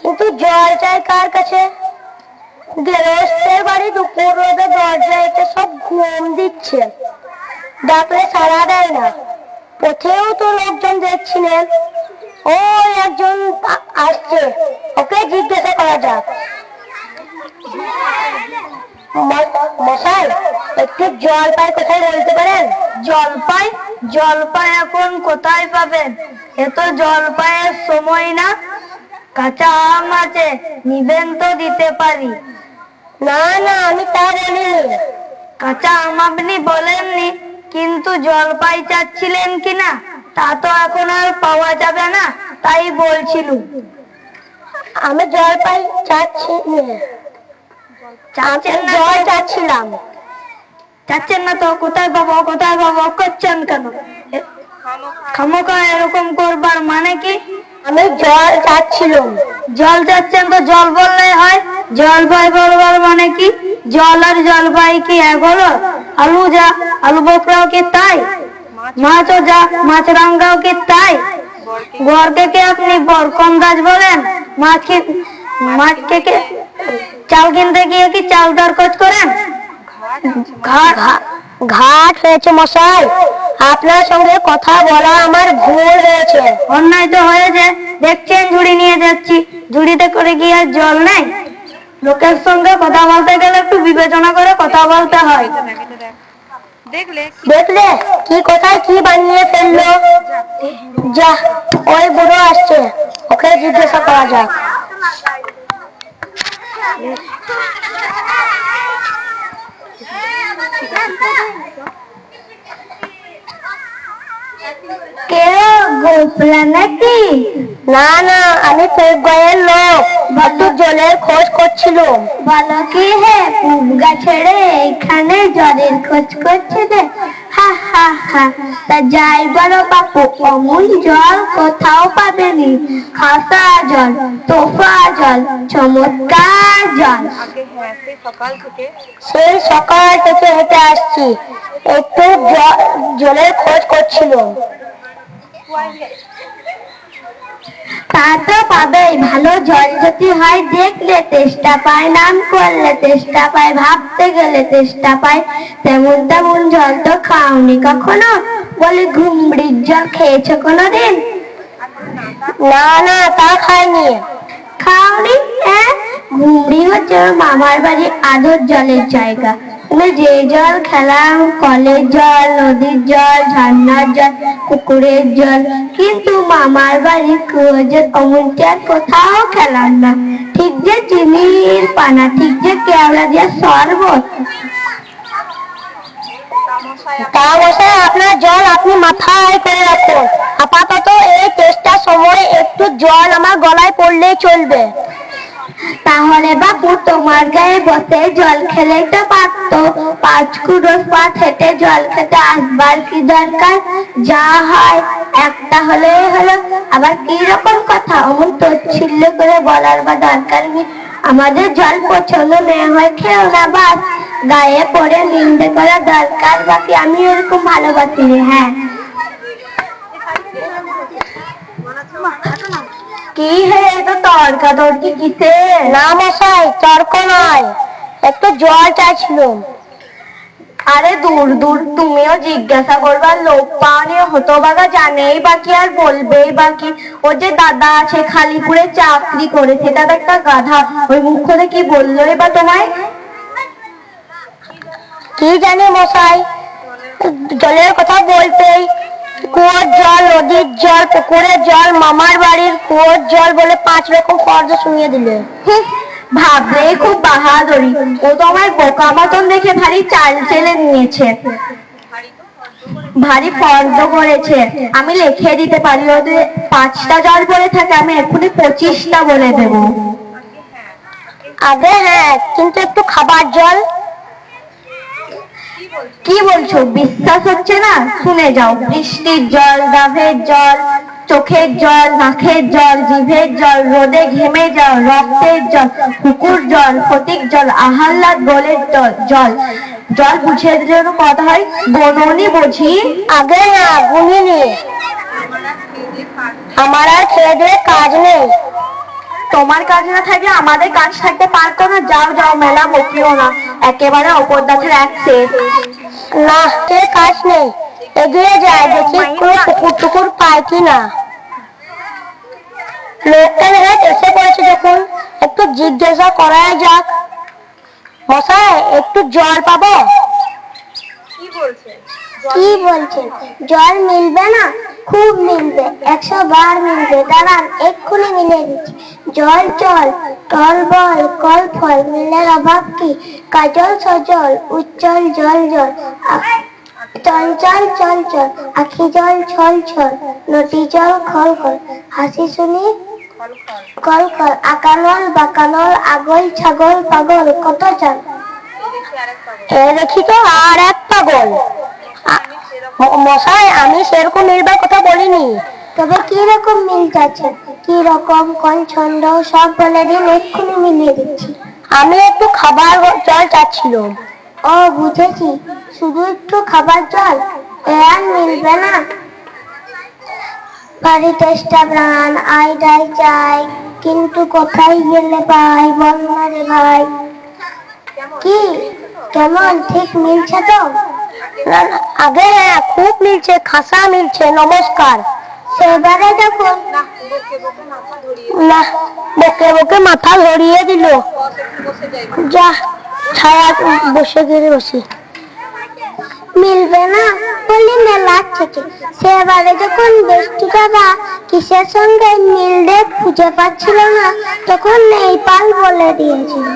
কিন্তু জল চাই কার কাছে? বাড়ি দুপুর রোদে দরজায় এসে সব ঘুম দিচ্ছে। ডাকলে সাড়া দেয় না। পথেও তো লোকজন দেখছিলেন একজন আসছে, ওকে জিজ্ঞাসা করা যাক। মশাই, একটু জল পাই কোথায় বলতে পারেন? জলপাই? জলপাই এখন কোথায় পাবেন? এ তো জলপাইয়ের সময় না। কাঁচা আম আছে নিবেন তো দিতে পারি। না না আমি তা বলিনি কাঁচা আম আপনি বলেননি কিন্তু জলপাই চাচ্ছিলেন কিনা তা তো এখন আর পাওয়া যাবে না তাই বলছিলুম। আমি জলপাই চাচ্ছি চাচ্ছেন না জল চাচ্ছিলাম। চাচ্ছেন না তো কোথায় পাবো কোথায় পাবো করছেন কেন? খামোখা এরকম করবার মানে কি? আমি জল চাচ্ছিলাম। জল চাচ্ছেন তো জল বললেই হয়। জল ভাই বলবার মানে কি? জল আর জল ভাই কি এক হলো? আলু যা আলু বকরাও কি তাই? মাছও যা মাছ রাঙ্গাও কি তাই? গড়কে কে আপনি বরকম গাছ বলেন? মাছকে মাছকে কে চাল কিনতে গিয়ে কি চাল দর খোঁজ করেন ঘাট ঘাট হয়েছে মশাই। আপনার সঙ্গে কথা বলা আমার ভুল হয়েছে অন্যায় তো হয়েছে দেখছেন ঝুড়ি নিয়ে যাচ্ছি ঝুড়িতে করে কি আর জল নেই লোকের সঙ্গে কথা বলতে গেলে একটু বিবেচনা করে কথা বলতে হয় দেখলে কি কোথায় কি বানিয়ে ফেলল যা ওই বুড়ো আসছে ওকে জিজ্ঞাসা করা যাক কে গোপলা নাকি? না না, আমি পূবগাঁয়ের লোক। একটু জলের খোঁজ করছিলাম বলো কি হে এখানে জলের খোঁজ করছে হা হা তা বাপু, অমুল জল কোথাও পাবেনি। খাসা জল, তোফা জল, চমৎকার জল। সেই সকাল থেকে হেঁটে আসছি। একটু জলের খোঁজ করছিলাম। তা পাবেই। ভালো জল যদি হয় দেখলে তেষ্টা পায়, নাম করলে তেষ্টা পায়, ভাবতে গেলে তেষ্টা পায়। তেমন তেমন জল তো খাওনি কখনো? বলে ঘুমড়ির জল খেয়েছো কোনোদিন? না না, তা খাইনি। খাওনি? হ্যাঁ? ঘুমড়ি হচ্ছে মামার বাড়ি আদর জলের জায়গা। যে জল খেলাম, কলের জল, নদীর জল, ঝর্ণার জল, পুকুরের জল। কিন্তু মামার বাড়ি কুয়োজে অমনটি আর কোথাও খেলাম না। ঠিক যে চিনির পানা, ঠিক যে কেওড়া দিয়ে শরবত আপনার জল আপনি মাথায় করে রাখুন। আপাতত এই টেস্টটার সময় একটু জল আমার গলায় পড়লেই চলবে। তাহলে বাপু, তোমার গায়ে বসে জল খেলেই তো পারতো। পাঁচ কুড়ো পাঁচ হেঁটে জল খেতে আসবার কি দরকার? যা হয়, একটা হলেই হলো। আবার কি রকম কথা? অমন তচ্ছিল্য করে বলার বা দরকার নেই। আমাদের জল পছন্দ নেওয়া হয় খেও না বাস। গায়ে পড়ে নিন্দে করা দরকার, বাকি আমি এরকম ভালোবাসি হ্যাঁ। কি হে তো তর্কা তর্কি কিসে? না মশাই তর্ক নয়। একটু জল চাইছিলাম। আরে দূর দূর তুমিও জিজ্ঞাসা করবার লোক পাওনি হতবাগা জানেই বাকি আর বলবেই বাকি ও যে দাদা আছে খালিপুরে চাকরি করেছে দাদা একটা গাধা। ওই মুখ করে কি বললোই বা তোমায়? কি জানে মশাই জলের কথা বলতেই কুয়োর জল নদীর জল পুকুরের জল মামার বাড়ির কুয়োর জল বলে পাঁচ রকম ফর্দ শুনিয়ে দিলে। ভাবলে খুব বাহাদুরি। ও তো আমার বোকা মতন দেখে ভারী চাল চেলে নিয়েছে। ভারী ফর্দ করেছে। আমি লিখে দিতে পারি ওদের পাঁচটা জল বলে থাকে আমি এক্ষুনি পঁচিশটা বলে দেবো। আগে হ্যাঁ কিন্তু একটু খাবার জল কি বলছো? বিশ্বাস হচ্ছে না? শুনে যাও। বৃষ্টির জল ডাবের জল, চোখের জল, নাকের জল, জিভের জল, রোদে ঘেমে জল রক্তের জল পুকুর জল, ফটিক জল আহাল্লাদ গোলের জল। জল বুঝে জন্য কথা হয়? গণনি বুঝি। আগে না, গুনিনি। আমরা আর খেয়ে কাজ নেই। তোমার কাজ না থাকলে আমাদের কাজ থাকতে পারতো না। যাও যাও মেলা বকিও না। একেবারে অপর দাঁতের এক সেট না সে কাজ নেই। এগিয়ে যায় দেখি কোনো পুকুর টুকুর পায় কি না লোকটা দেখা এসে পড়েছে যখন। একটু জিজ্ঞাসা করা যাক। মশাই একটু জল পাবো? কি বলছে কি বলছেন? জল মিলবে না? খুব মিলবে একশো বার মিলবে। দাঁড়ান এক্ষুনি মিলে দিচ্ছি। জল চল টল বল কল ফল মিলের অভাব কি? কাজল সজল উজ্জ্বল জল জল চল চল চল চল আখি জল ছল ছল নদী জল খল খল হাসি শুনি কল কল আকানল বাকানল আগল ছাগল পাগল কত চাল? এই দেখি তো আর এক পাগল। মশাই আমি সেরকম মিলবার কথা বলিনি। তবে কি রকম মিল যাচ্ছে কি রকম কোন ছন্দ সব বলে দিন এক্ষুনি মিলিয়ে দিচ্ছি। আমি একটু খাবার জল চাচ্ছিল ও বুঝেছি। শুধু একটু খাবার জল? এ আর মিলবে না। বাড়ি চেষ্টা প্রাণ আইডাই চাই কিন্তু কোথায় গেলে পাই বল রে ভাই? কি? কেমন? ঠিক মিলছে তো? না না, আগে হ্যাঁ খুব মিলছে খাসা মিলছে নমস্কার। সেবারে দেখুন না বকে বকে মাথা ধরিয়ে দিল। যা ছায়া বসে গিয়ে বসি। মিলবে না বলি মেলা থেকে। সেবারে যখন বেষ্টি দাদা কিসের সঙ্গে মিলবে খুঁজে পাচ্ছিল না তখন নেইপাল বলে দিয়েছিল।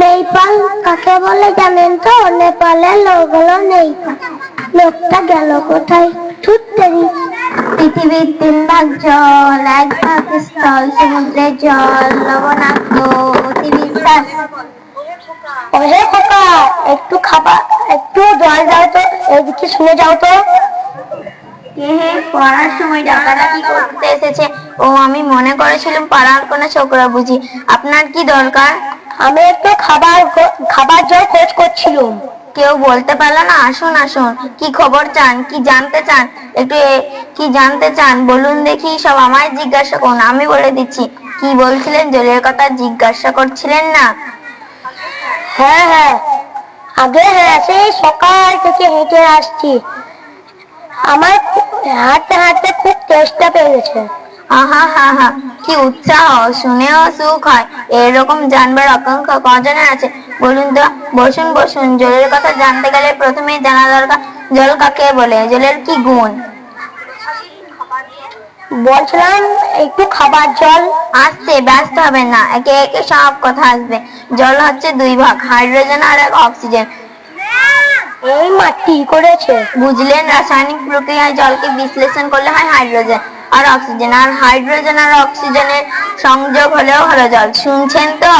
নেইপাল কাকে বলে জানেন তো? নেপালের লোক হলো নেইপাল। লোকটা গেল কোথায়? ছুটতেরি পৃথিবীর তিন ভাগ জল, এক ভাগ স্থল সমুদ্রের জল লবণাক্ত ওহে খোকা, একটু খাবার একটু জল দাও তো, এদিকে শুনে যাও তো। পড়ার সময় করতে এসেছে। ও, আমি মনে করেছিলাম পাড়ার কোনো ছোকরা বুঝি। আপনার কি দরকার? আমি একটু খাবার খাবার জল খোঁজ করছিলাম। কেউ বলতে পারল না, আসুন আসুন। কি খবর চান? কি জানতে চান? একটু কি জানতে চান? বলুন দেখি, সব আমায় জিজ্ঞাসা করুন, আমি বলে দিচ্ছি। কি বলছিলেন? জলের কথা জিজ্ঞাসা করছিলেন না। হ্যাঁ হ্যাঁ। আগে হ্যাঁ সেই সকাল থেকে হেঁটে আসছি। আমার হাঁটতে হাঁটতে খুব তেষ্টা পেয়ে গেছে। আহা হা হা। কি উৎসাহ শুনেও সুখ হয়। এরকম জানবার আকাঙ্ক্ষা কজনের আছে? বলুন তো বসুন বসুন। জলের কথা জানতে গেলে প্রথমেই জানা দরকার জল কাকে বলে? জলের কি গুণ? বলছিলাম একটু খাবার জল। আসছে ব্যস্ত হবেন না একে একে সব কথা আসবে। জল হচ্ছে দুই ভাগ হাইড্রোজেন আর এক অক্সিজেন। এই মাটি করেছে? বুঝলেন রাসায়নিক প্রক্রিয়ায় জলকে বিশ্লেষণ করলে হয় হাইড্রোজেন। আর অক্সিজেন আর হাইড্রোজেন আর অক্সিজেনের সংযোগ হলেও হলো জল। শুনছেন তো?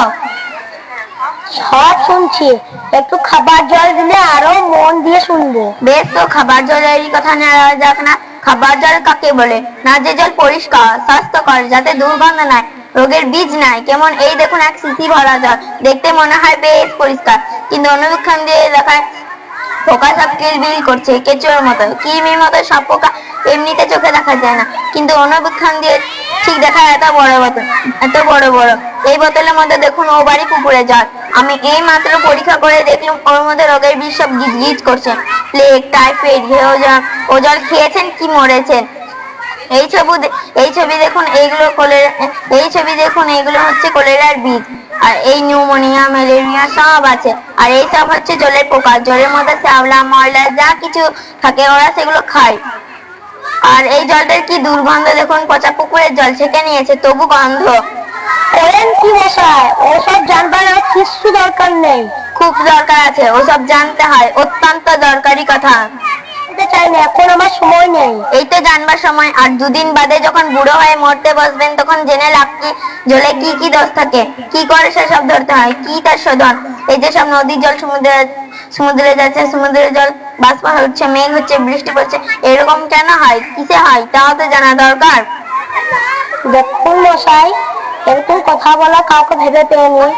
সব শুনছি। একটু খাবার জল দিলে আরও মন দিয়ে শুনব। বেশ তো খাবার জলেরই কথা নেওয়া যাক না। খাবার জল কাকে বলে? না যে জল পরিষ্কার স্বাস্থ্যকর যাতে দুর্গন্ধ নাই রোগের বীজ নাই। কেমন এই দেখুন এক সিসি ভরা জল। দেখতে মনে হয় বেশ পরিষ্কার। কিন্তু অনুবীক্ষণ দিয়ে দেখায় পোকা সব কিলবিল করছে, কেঁচোর মতো কিরমির মতো সব পোকা এমনিতে চোখে দেখা যায় না। কিন্তু অনুবীক্ষণ দিয়ে ঠিক দেখা এত বড় বোতল, এত বড় বড়। এই বোতলের মধ্যে দেখুন ও বাড়ি পুকুরে জল আমি এই মাত্র পরীক্ষা করে দেখলাম ওর মধ্যে রোগের বিষ সব গিজ গিজ করছে। প্লেগ টাইফয়েড ঘেও জল ও জল খেয়েছেন কি মরেছেন? এই ছবি এই ছবি দেখুন এইগুলো কোলেরা এই ছবি দেখুন এইগুলো হচ্ছে কোলেরার বীজ। আর এই নিউমোনিয়া ম্যালেরিয়া সব আছে। আর এই সব হচ্ছে জলের পোকা জলের মধ্যে শ্যাওলা ময়লা যা কিছু থাকে ওরা সেগুলো খায়। আর এই জলটার কি দুর্গন্ধ? দেখুন পচা পুকুরের জল ছেঁকে নিয়েছে তবু গন্ধ। করেন কি মশাই? ওসব জানবার আর কিছু দরকার নেই। খুব দরকার আছে ওসব জানতে হয়। অত্যন্ত দরকারি কথা। জানতে চাই না এখন আমার সময় নেই। এই তো জানবার সময় আর দুদিন বাদে যখন বুড়ো হয়ে মরতে বসবেন তখন জেনে লাভ কি? জলে কি কি দোষ থাকে? কি করে সেসব ধরতে হয়? কি তার শোধন? এই যে সব নদীর জল সমুদ্রে সমুদ্রে যাচ্ছে সমুদ্রের জল বাষ্প হচ্ছে মেঘ হচ্ছে বৃষ্টি পড়ছে এরকম কেন হয়? কিসে হয়? তাও তো জানা দরকার। দেখুন মশাই এরকম কথা বলা কাউকে ভেবে পেয়নি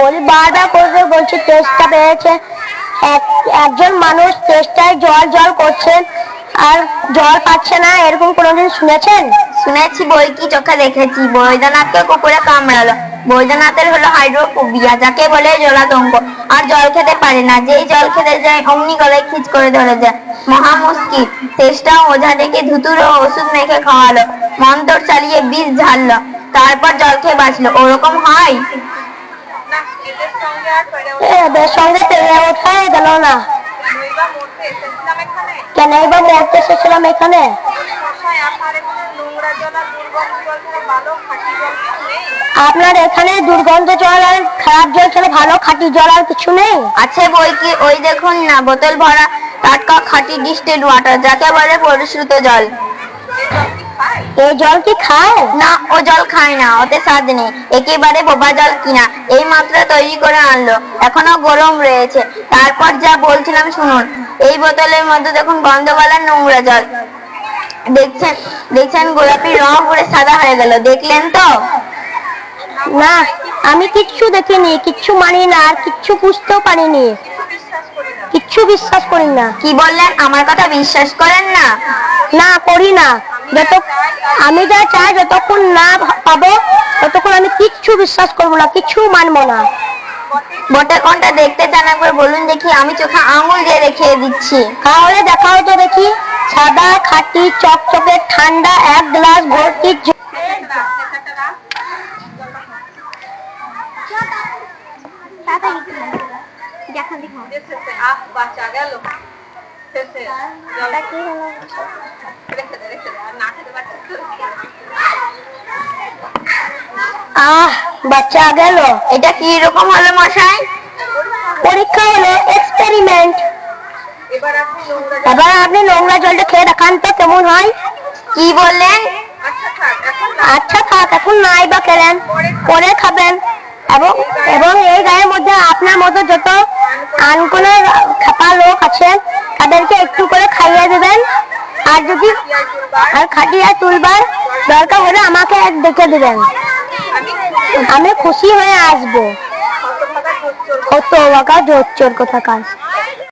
বলি বারবার করে বলছি চেষ্টা পেয়েছে একজন মানুষ চেষ্টায় জল জল করছেন আর জল পাচ্ছে না, এরকম কোনোদিন শুনেছেন? শুনেছি, বই কি চোখে দেখেছি? বৈদ্যনাথকে কুকুরে কামড়ালো। বৈদ্যনাথের হলো হাইড্রোফোবিয়া, যাকে বলে জলাতঙ্ক। আর জল খেতে পারে না, যেই জল খেতে যায়, অমনি গলায় খিচ করে ধরে যায় মহা মুশকিল। চেষ্টা ওঝা ডেকে ধুতুর ও ওষুধ মেখে খাওয়ালো। মন্তর চালিয়ে বিষ ঝাড়লো। তারপর জল খেয়ে বাঁচলো। ওরকম হয়? আপনার এখানে দুর্গন্ধ জল আর খারাপ জল ছাড়া ভালো খাঁটি জল আর কিছু নেই? আছে বই কি? ওই দেখুন না, বোতল ভরা টাটকা খাঁটি ডিস্টেড ওয়াটার যাকে বলে পরিশ্রুত জল। এই জল কি খায়? না ও জল খায় না ওতে স্বাদ নেই। একেবারে বোবা জল কিনা এই মাত্র তৈরি করে আনলো। এখনও গরম রয়েছে। তারপর যা বলছিলাম শুনুন। এই বোতলের মধ্যে দেখুন গন্ধওয়ালা নোংরা জল। দেখছেন দেখছেন গোলাপি রং পুরো সাদা হয়ে গেল। দেখলেন তো? না আমি কিচ্ছু দেখিনি। কিচ্ছু মানি না আর কিচ্ছু বুঝতেও পারিনি। কিচ্ছু বিশ্বাস করি না। কি বললেন? আমার কথা বিশ্বাস করেন না? না করি না। যত আমি যা চাই যতক্ষণ না পাবো ততক্ষণ আমি কিচ্ছু বিশ্বাস করব না কিচ্ছু মানবো না। বটে কোনটা দেখতে চান একবার বলুন দেখি আমি চোখে আঙুল দিয়ে দেখিয়ে দিচ্ছি। তাহলে দেখাও তো দেখি সাদা খাঁটি চকচকে ঠান্ডা এক গ্লাস ভর্তি রাখ, আহ বাচ্চা গেল। এটা কি রকম হলো মশাই? পরীক্ষা হলো এক্সপেরিমেন্ট এবার আপনি নোংরা জলটা খেয়ে দেখান তো কেমন হয়। কি বললেন? আচ্ছা থাক, এখন নাই বা খেলেন। পরে খাবেন। এবং এবং এই গায়ের মধ্যে আপনার মতো যত আনকোনা খাপা লোক আছেন তাদেরকে একটু করে খাইয়ে দেবেন আর যদি আর খাটিয়া তুলবার দরকার হলে আমাকে এক ডেকে দেবেন আমি খুশি হয়ে আসব। কত বাকা জোর চোর কোথাকার?